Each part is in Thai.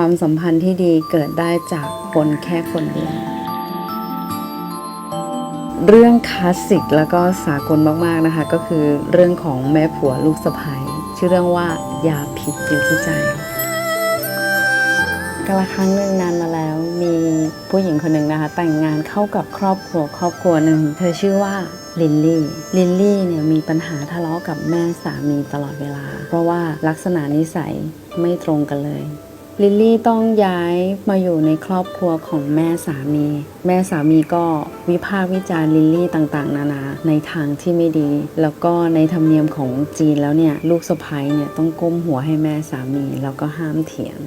ความสัมพันธ์ที่ดีเกิดได้จากคนแค่คนเดียว เรื่องคลาสสิกแล้วก็สากลมากๆนะคะ ก็คือเรื่องของแม่ผัวลูกสะใภ้ชื่อเรื่องว่ายาพิษอยู่ที่ใจกาลครั้งหนึ่งนานมาแล้ว มีผู้หญิงคนหนึ่งนะคะ แต่งงานเข้ากับครอบครัวครอบครัวหนึ่ง เธอชื่อว่าลินลี่ ลินลี่เนี่ยมีปัญหาทะเลาะกับแม่สามีตลอดเวลา เพราะว่าลักษณะนิสัยไม่ตรงกันเลย ลิลลี่ต้องย้ายมาอยู่ในครอบครัวของแม่สามี แม่สามีก็วิพากษ์วิจารณ์ลิลลี่ต่างๆ นานาในทางที่ไม่ดี แล้วก็ในธรรมเนียมของจีนแล้วเนี่ยลูกสะใภ้เนี่ยต้องก้มหัวให้แม่สามีแล้วก็ห้ามเถียง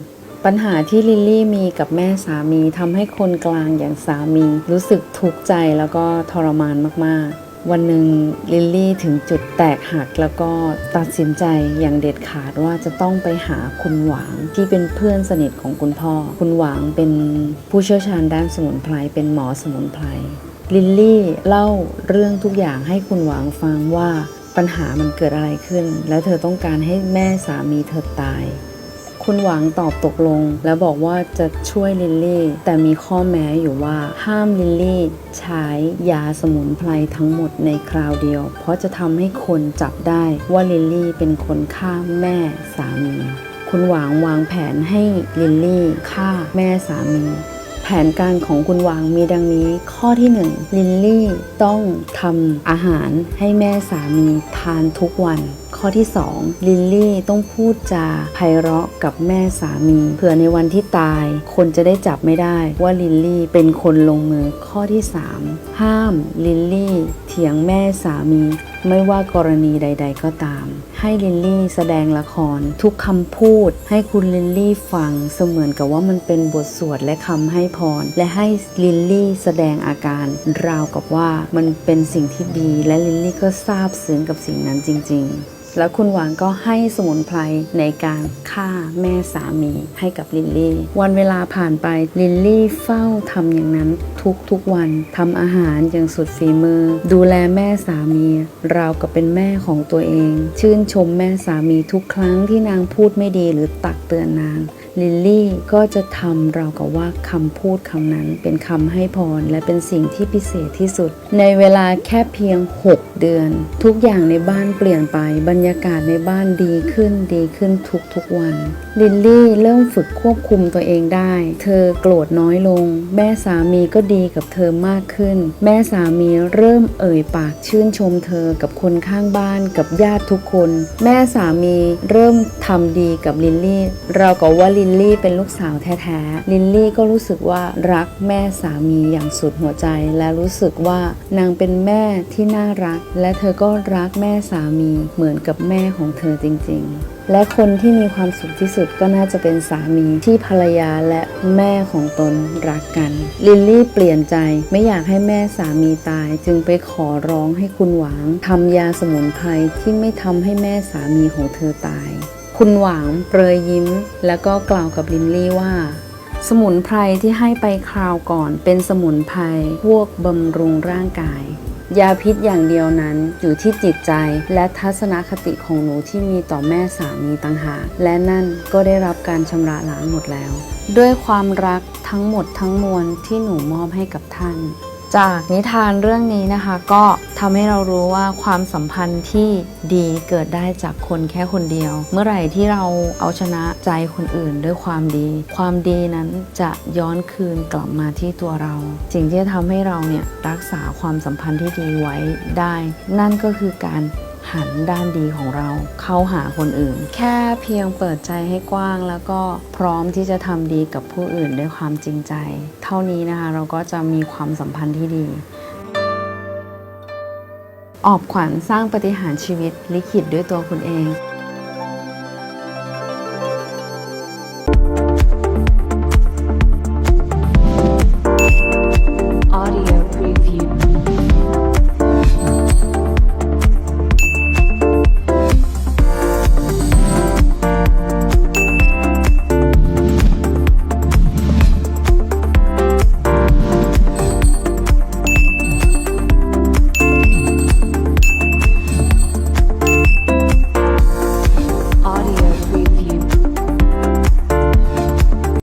ปัญหาที่ลิลลี่มีกับแม่สามีทำให้คนกลางอย่างสามี รู้สึกทุกข์ใจแล้วก็ทรมานมาก ๆ วันหนึ่งลิลลี่ถึงจุดแตกหักแล้วก็ตัดสินใจอย่างเด็ดขาดว่าจะต้องไปหาคุณหวางที่เป็นเพื่อนสนิทของคุณพ่อ คุณหวางเป็นผู้เชี่ยวชาญด้านสมุนไพรเป็นหมอสมุนไพรลิลลี่เล่าเรื่องทุกอย่างให้คุณหวางฟังว่าปัญหามันเกิดอะไรขึ้น แล้วเธอต้องการให้แม่สามีเธอตาย คุณหวังตอบตกลง แล้วบอกว่าจะช่วยลิลลี่ แต่มีข้อแม้อยู่ว่าห้ามลิลลี่ใช้ยาสมุนไพรทั้งหมดในคราวเดียว เพราะจะทำให้คนจับได้ว่าลิลลี่เป็นคนฆ่าแม่สามี คุณหวางวางแผนให้ลิลลี่ฆ่าแม่สามีแผนการของคุณหวางมีดังนี้ ข้อที่หนึ่งลิลลี่ต้องทำอาหารให้แม่สามีทานทุกวันข้อที่ 2 ลิลลี่ต้องพูดจาไพเราะกับแม่สามีเผื่อในวันที่ตาย คนจะได้จับไม่ได้ว่าลิลลี่เป็นคนลงมือข้อที่ 3 ห้ามลิลลี่เถียงแม่สามีไม่ว่ากรณีใด ๆ ก็ตาม ให้ลิลลี่แสดงละครทุกคำพูด ให้คุณลิลลี่ฟังเสมือนกับว่ามันเป็นบทสวดและคำให้พร และให้ลิลลี่แสดงอาการราวกับว่ามันเป็นสิ่งที่ดี และลิลลี่ก็ซาบซึ้งกับสิ่งนั้นจริง ๆ แล้วคุณหวางก็ให้สมุนไพรในการฆ่าแม่สามีให้กับลิลลี่ วันเวลาผ่านไปลิลลี่เฝ้าทำอย่างนั้นทุกทุกวันทำอาหารอย่างสุดฝีมือ ดูแลแม่สามีราวกับเป็นแม่ของตัวเอง ชื่นชมแม่สามีทุกครั้งที่นางพูดไม่ดีหรือตักเตือนนาง ลิลลี่ก็จะทำเรากับว่าคำพูดคำนั้นเป็นคำให้พรและเป็นสิ่งที่พิเศษที่สุด ในเวลาแค่เพียง 6 เดือน ทุกอย่างในบ้านเปลี่ยนไปบรรยากาศในบ้านดีขึ้นดีขึ้นทุกๆวัน ลิลลี่เริ่มฝึกควบคุมตัวเองได้ เธอโกรธน้อยลง แม่สามีก็ดีกับเธอมากขึ้น แม่สามีเริ่มเอ่ยปากชื่นชมเธอกับคนข้างบ้านกับญาติทุกคน แม่สามีเริ่มทำดีกับลิลลี่ เราก็ว่าลิลลี่เป็นลูกสาวแท้ๆ ลิลลี่ก็รู้สึกว่ารักแม่สามีอย่างสุดหัวใจ และรู้สึกว่านางเป็นแม่ที่น่ารัก และเธอก็รักแม่สามีเหมือนกับแม่ของเธอจริง ๆและคนที่มีความสุขที่สุดก็น่าจะเป็นสามีที่ภรรยาและแม่ของตนรักกัน ลิลลี่เปลี่ยนใจไม่อยากให้แม่สามีตาย จึงไปขอร้องให้คุณหวางทำยาสมุนไพรที่ไม่ทำให้แม่สามีของเธอตาย คุณหวางเปรยยิ้ม แล้วก็กล่าวกับลินลี่ว่า สมุนไพรที่ให้ไปคราวก่อนเป็นสมุนไพรพวกบำรุงร่างกาย ยาพิษอย่างเดียวนั้นอยู่ที่จิตใจและทัศนคติของหนูที่มีต่อแม่สามีต่างหากและนั่นก็ได้รับการชำระล้างหมดแล้ว ด้วยความรักทั้งหมดทั้งมวลที่หนูมอบให้กับท่าน จากนิทานเรื่องนี้นะคะก็ทำให้เรารู้ว่าความสัมพันธ์ที่ดีเกิดได้จากคนแค่คนเดียว เมื่อไหร่ที่เราเอาชนะใจคนอื่นด้วยความดี ความดีนั้นจะย้อนคืนกลับมาที่ตัวเรา สิ่งที่จะทำให้เราเนี่ยรักษาความสัมพันธ์ที่ดีไว้ได้ นั่นก็คือการ หันด้านดีของเรา เข้าหาคนอื่น แค่เพียงเปิดใจให้กว้าง แล้วก็พร้อมที่จะทำดีกับผู้อื่นด้วยความจริงใจ เท่านี้นะคะเราก็จะมีความสัมพันธ์ที่ดี ออบขวัญสร้างปฏิหารชีวิตลิขิตด้วยตัวคุณเอง